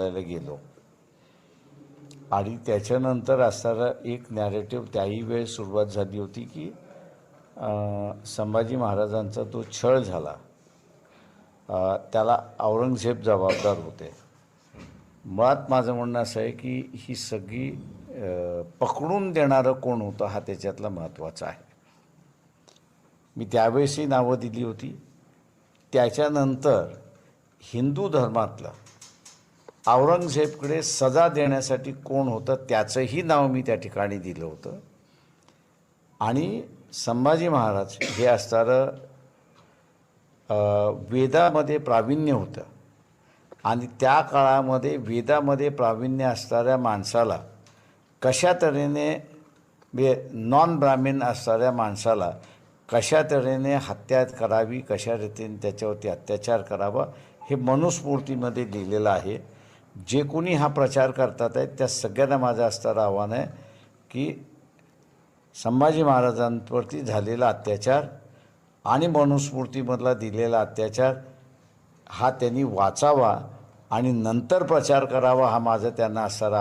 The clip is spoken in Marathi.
करायला गेलो. आणि त्याच्यानंतर असणारा एक नॅरेटिव्ह त्याही वेळ सुरुवात झाली होती की संभाजी महाराजांचा तो छळ झाला. त्याला औरंगजेब जबाबदार होते. मुळात माझं म्हणणं असं आहे की ही सगळी पकडून देणारं कोण होतं हा त्याच्यातला महत्त्वाचा आहे. मी त्यावेळेसही नावं दिली होती. त्याच्यानंतर हिंदू धर्मातलं औरंगजेबकडे सजा देण्यासाठी कोण होतं त्याचंही नाव मी त्या ठिकाणी दिलं होतं. आणि संभाजी महाराज हे असणारं वेदामध्ये प्रावीण्य होतं. आणि त्या काळामध्ये वेदामध्ये प्रावीण्य असणाऱ्या माणसाला कशा तऱ्हेने म्हणजे नॉन ब्राह्मीण असणाऱ्या माणसाला कशा तऱ्हेने हत्या करावी कशा रीतीने त्याच्यावरती अत्याचार करावा हे मनुस्मृतीमध्ये लिहिलेलं आहे. जे कोणी हा प्रचार करतात आहेत त्या सगळ्यांना माझं असणारं आव्हान आहे की संभाजी महाराजांवरती झालेला अत्याचार आणि मनुस्मृतीमधला दिलेला अत्याचार हा त्यांनी वाचावा आणि नंतर प्रचार करावा हा माझं त्यांना असणारा